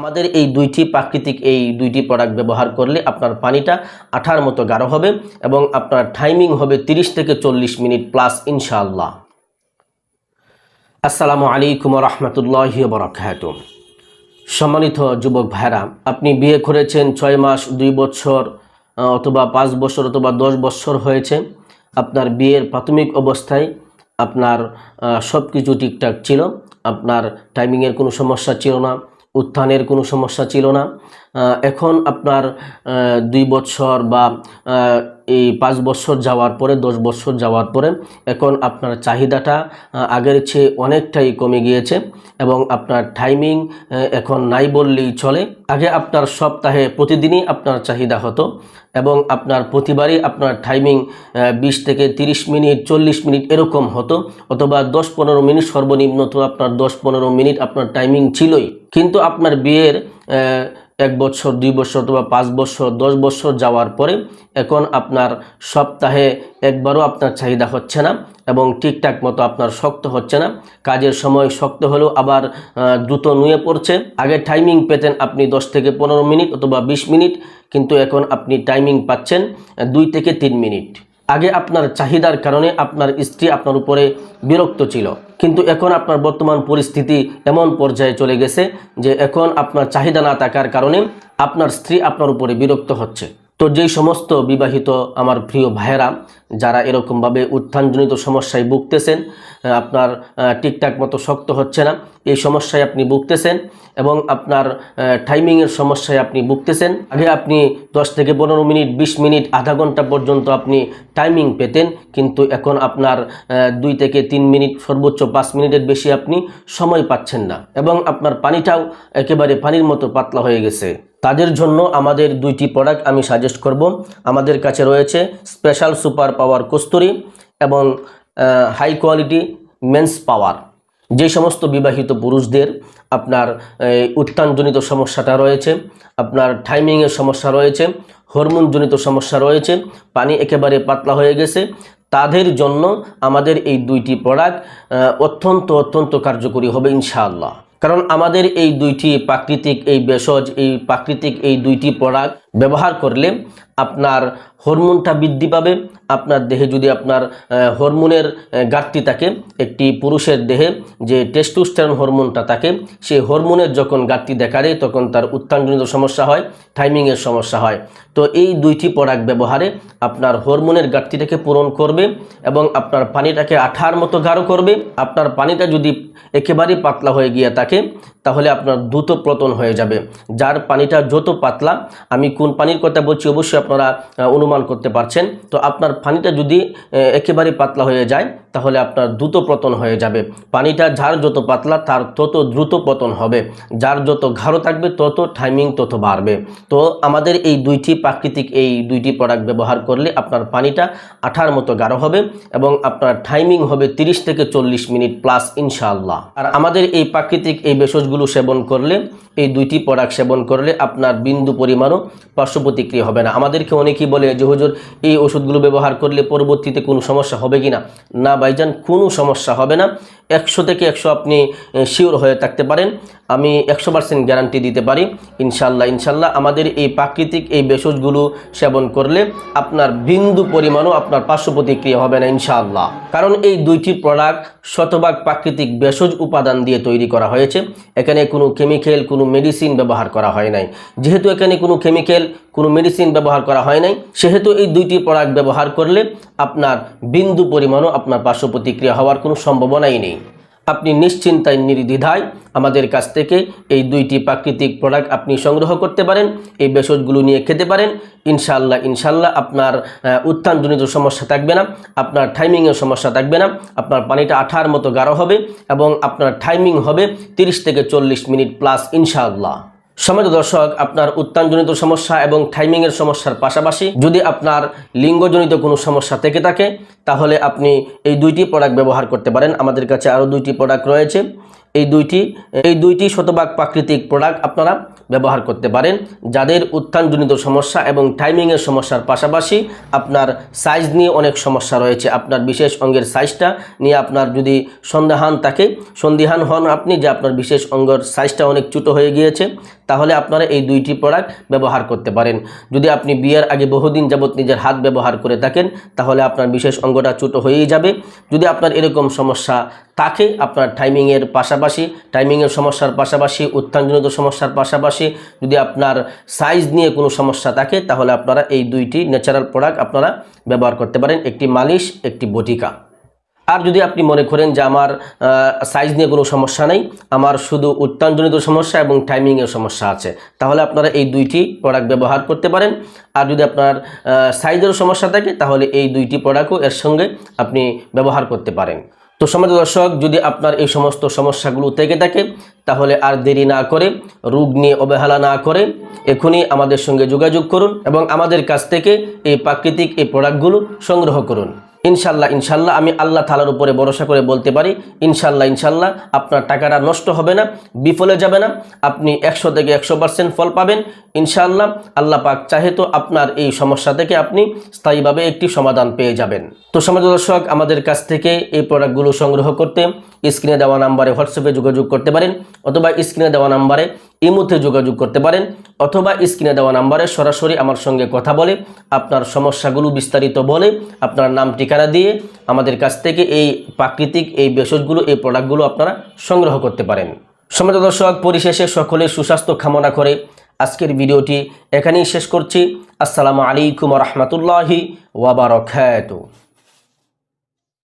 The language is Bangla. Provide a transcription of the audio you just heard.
আমাদের এই দুইটি প্রাকৃতিক, এই দুইটি প্রোডাক্ট ব্যবহার করলে আপনার পানিটা আঠার মতো গাঢ় হবে এবং আপনার টাইমিং হবে 30 থেকে চল্লিশ মিনিট প্লাস ইনশাআল্লাহ। আসসালামু আলাইকুম রহমতুল্লাহ বরকাত সম্মানিত যুবক ভাইরা, আপনি বিয়ে করেছেন ছয় মাস, দুই বছর অথবা পাঁচ বছর অথবা দশ বছর হয়েছে, আপনার বিয়ের প্রাথমিক অবস্থায় আপনার সব কিছু ঠিকঠাক ছিল, আপনার টাইমিংয়ের কোনো সমস্যা ছিল না উত্থানের কোনো সমস্যা ছিল না। এখন আপনার দুই বছর বা এই পাঁচ বছর যাওয়ার পরে, দশ বছর যাওয়ার পরে এখন আপনার চাহিদাটা আগের চেয়ে অনেকটাই কমে গিয়েছে এবং আপনার টাইমিং এখন নাই বললেই চলে। আগে আপনার সপ্তাহে প্রতিদিনই আপনার চাহিদা হতো এবং আপনার প্রতিবারই আপনার টাইমিং বিশ থেকে তিরিশ মিনিট, চল্লিশ মিনিট এরকম হতো অথবা দশ পনেরো মিনিট সর্বনিম্ন তো আপনার দশ পনেরো মিনিট আপনার টাইমিং ছিলই। কিন্তু আপনার বিয়ের এক বছর, দুই বছর অথবা পাঁচ বছর, দশ বছর যাওয়ার পরে এখন আপনার সপ্তাহে একবারও আপনার চাহিদা হচ্ছে না এবং ঠিকঠাক মতো আপনার শক্ত হচ্ছে না। কাজের সময় শক্ত হলেও আবার দ্রুত নুয়ে পড়ছে। আগে টাইমিং পেতেন আপনি দশ থেকে পনেরো মিনিট অথবা বিশ মিনিট, কিন্তু এখন আপনি টাইমিং পাচ্ছেন দুই থেকে তিন মিনিট। আগে আপনার চাহিদার কারণে আপনার স্ত্রী আপনার উপরে বিরক্ত ছিল। কিন্তু এখন আপনার বর্তমান পরিস্থিতি এমন পর্যায়ে চলে গেছে যে এখন আপনার চাহিদা না থাকার কারণে আপনার স্ত্রী আপনার উপরে বিরক্ত হচ্ছে। তো যেই সমস্ত বিবাহিত আমার প্রিয় ভাইয়েরা, যারা এরকমভাবে উত্থানজনিত সমস্যায় ভুগতেছেন আপনার ঠিকঠাক মতো শক্ত হচ্ছে না, এই সমস্যায় আপনি ভুগতেছেন এবং আপনার টাইমিংয়ের সমস্যায় আপনি ভুগতেছেন। আগে আপনি দশ থেকে পনেরো মিনিট, বিশ মিনিট, আধা ঘণ্টা পর্যন্ত আপনি টাইমিং পেতেন, কিন্তু এখন আপনার দুই থেকে তিন মিনিট, সর্বোচ্চ পাঁচ মিনিটের বেশি আপনি সময় পাচ্ছেন না এবং আপনার পানিটাও একেবারে পানির মতো পাতলা হয়ে গেছে। তাদের জন্য আমাদের দুইটি প্রোডাক্ট আমি সাজেস্ট করব। আমাদের কাছে রয়েছে স্পেশাল সুপার পাওয়ার কস্তুরি এবং হাই কোয়ালিটি মেন্স পাওয়ার যে সমস্ত বিবাহিত পুরুষদের আপনার উত্থানজনিত সমস্যাটা রয়েছে, আপনার টাইমিংয়ের সমস্যা রয়েছে হরমোনজনিত সমস্যা রয়েছে, পানি একেবারে পাতলা হয়ে গেছে, তাদের জন্য আমাদের এই দুইটি প্রোডাক্ট অত্যন্ত অত্যন্ত কার্যকরী হবে ইনশাআল্লাহ। কারণ আমাদের এই দুইটি প্রাকৃতিক এই ভেষজ এই প্রাকৃতিক এই দুইটি প্রোডাক্ট ব্যবহার করলে আপনার হরমোনটা বৃদ্ধি পাবে। আপনার দেহে যদি আপনার হরমোনের ঘাটতি থাকে, একটি পুরুষের দেহে যে টেস্টোস্টেরন হরমোনটা থাকে সেই হরমোনের যখন ঘাটতি দেখা দেয়, তখন তার উত্থানজনিত সমস্যা হয় টাইমিংয়ের সমস্যা হয়। তো এই দুইটি প্রোডাক্ট ব্যবহারে আপনার হরমোনের ঘাটতিটাকে পূরণ করবে এবং আপনার পানিটাকে আঠার মতো গাঢ় করবে। আপনার পানিটা যদি একেবারেই পাতলা হয়ে গিয়ে থাকে তাহলে আপনার দ্রুত পতন হয়ে যাবে। যার পানিটা যত পাতলা, আমি কোন পানির কথা বলছি অবশ্যই আপনারা অনুমান করতে পারছেন। তো আপনার পানিটা যদি একেবারে পাতলা হয়ে যায়, তাহলে আপনার দ্রুত পতন হয়ে যাবে। পানিটা যার যত পাতলা, তার তত দ্রুত পতন হবে। যার যত ঘাড়ো থাকবে, তত টাইমিং তত বাড়বে। তো আমাদের এই দুইটি প্রাকৃতিক, এই দুইটি প্রোডাক্ট ব্যবহার করলে আপনার পানিটা আঠার মতো গাঢ় হবে এবং আপনার টাইমিং হবে 30 থেকে চল্লিশ মিনিট প্লাস ইনশাআল্লাহ। আর আমাদের এই প্রাকৃতিক, এই ভেষজগুলো সেবন করলে, এই দুইটি প্রোডাক্ট সেবন করলে আপনার বিন্দু পরিমাণও পার্শ্ব প্রতিক্রিয়া হবে না। আমাদেরকে অনেকেই বলে যে, হুজুর, এই ওষুধগুলো ব্যবহার করলে পরবর্তীতে কোনো সমস্যা হবে কি না? না বাইজান কোনো সমস্যা হবে না। একশো থেকে একশো আপনি শিওর হয়ে থাকতে পারেন। আমি একশো পার্সেন্ট গ্যারান্টি দিতে পারি। ইনশাল্লাহ ইনশাল্লাহ আমাদের এই প্রাকৃতিক এই ভেষজগুলো সেবন করলে আপনার বিন্দু পরিমাণও আপনার পার্শ্ব প্রতিক্রিয়া হবে না ইনশাআল্লাহ। কারণ এই দুইটি প্রোডাক্ট শতভাগ প্রাকৃতিক ভেষজ উপাদান দিয়ে তৈরি করা হয়েছে। এখানে কোনো কেমিক্যাল কোনো মেডিসিন ব্যবহার করা হয় নাই। যেহেতু এখানে কোনো কেমিক্যাল কোনো মেডিসিন ব্যবহার করা হয় নাই, সেহেতু এই দুইটি প্রোডাক্ট ব্যবহার করলে আপনার বিন্দু পরিমাণও আপনার পার্শ্ব প্রতিক্রিয়া হওয়ার কোনো সম্ভাবনাই নেই। আপনি নিশ্চিন্তায়, নির্দ্বিধায় আমাদের কাছ থেকে এই দুইটি প্রাকৃতিক প্রোডাক্ট আপনি সংগ্রহ করতে পারেন, এই ভেষজগুলো নিয়ে খেতে পারেন। ইনশাল্লাহ ইনশাল্লাহ আপনার উত্থানজনিত সমস্যা থাকবে না, আপনার টাইমিংয়ের সমস্যা থাকবে না, আপনার পানিটা আঠার মতো গাঢ় হবে এবং আপনার টাইমিং হবে 30 থেকে চল্লিশ মিনিট প্লাস ইনশাআল্লাহ। সমাজ দর্শক, আপনার উত্তানজনিত সমস্যা এবং টাইমিংয়ের সমস্যার পাশাপাশি যদি আপনার লিঙ্গজনিত কোনো সমস্যা থেকে থাকে, তাহলে আপনি এই দুইটি প্রোডাক্ট ব্যবহার করতে পারেন। আমাদের কাছে আরও দুইটি প্রোডাক্ট রয়েছে। এই দুইটি এই দুইটি শতভাগ প্রাকৃতিক প্রোডাক্ট আপনারা ব্যবহার করতে পারেন। যাদের উত্থানজনিত সমস্যা এবং টাইমিংয়ের সমস্যার পাশাপাশি আপনার সাইজ নিয়ে অনেক সমস্যা রয়েছে। আপনার বিশেষ অঙ্গের সাইজটা নিয়ে আপনার যদি সন্দেহান থাকে, সন্দিহান হন আপনি যে আপনার বিশেষ অঙ্গের সাইজটা অনেক ছোটো হয়ে গিয়েছে তাহলে আপনারা এই দুইটি প্রোডাক্ট ব্যবহার করতে পারেন। যদি আপনি বিয়ের আগে বহুদিন যাবত নিজের হাত ব্যবহার করে থাকেন, তাহলে আপনার বিশেষ অঙ্গটা ছোটো হয়েই যাবে। যদি আপনার এরকম সমস্যা থাকে, আপনার টাইমিংয়ের পাশাপাশি টাইমিংয়ের সমস্যার পাশাপাশি, উত্থানজনিত সমস্যার পাশাপাশি, যদি আপনার সাইজ নিয়ে কোনো সমস্যা থাকে, তাহলে আপনারা এই দুইটি ন্যাচারাল প্রোডাক্ট আপনারা ব্যবহার করতে পারেন। একটি মালিশ, একটি বটিকা। আর যদি আপনি মনে করেন যে আমার সাইজ নিয়ে কোনো সমস্যা নেই, আমার শুধু উত্তানজনিত সমস্যা এবং টাইমিংয়ের সমস্যা আছে, তাহলে আপনারা এই দুইটি প্রোডাক্ট ব্যবহার করতে পারেন। আর যদি আপনার সাইজেরও সমস্যা থাকে, তাহলে এই দুইটি প্রোডাক্টও এর সঙ্গে আপনি ব্যবহার করতে পারেন। তো সমাজ দর্শক, যদি আপনার এই সমস্ত সমস্যাগুলো থেকে থাকে, তাহলে আর দেরি না করে, রোগ নিয়ে অবহেলা না করে, এখনই আমাদের সঙ্গে যোগাযোগ করুন এবং আমাদের কাছ থেকে এই প্রাকৃতিক এই প্রোডাক্টগুলো সংগ্রহ করুন। ইনশাল্লাহ ইনশাল্লাহ, আমি আল্লাহ তালার উপরে ভরসা করে বলতে পারি, ইনশাল্লাহ ইনশাল্লাহ, আপনার টাকাটা নষ্ট হবে না, বিফলে যাবে না, আপনি একশো থেকে একশো পার্সেন্ট ফল পাবেন, ইনশাল্লাহ, আল্লাহ পাক চাহে তো আপনার এই সমস্যা থেকে আপনি স্থায়ীভাবে একটি সমাধান পেয়ে যাবেন। তো সমাজ দর্শক, আমাদের কাছ থেকে এই প্রোডাক্টগুলো সংগ্রহ করতে স্ক্রিনে দেওয়া নাম্বারে হোয়াটসঅ্যাপে যোগাযোগ করতে পারেন, অথবা স্ক্রিনে দেওয়া নাম্বারে ইমুতে যোগাযোগ করতে পারেন অথবা স্ক্রিনে দেওয়া নাম্বারে সরাসরি আমার সঙ্গে কথা বলে আপনার সমস্যাগুলো বিস্তারিত বলে আপনার নাম, ঠিকানা দিয়ে আমাদের কাছ থেকে এই প্রাকৃতিক এই ভেষজগুলো, এই প্রোডাক্টগুলো আপনারা সংগ্রহ করতে পারেন। সমাজ দর্শক, পরিশেষে সকলের সুস্বাস্থ্য কামনা করে আজকের ভিডিওটি এখানেই শেষ করছি। আসসালামু আলাইকুম রহমতুল্লাহি ওয়াবারকাতুহু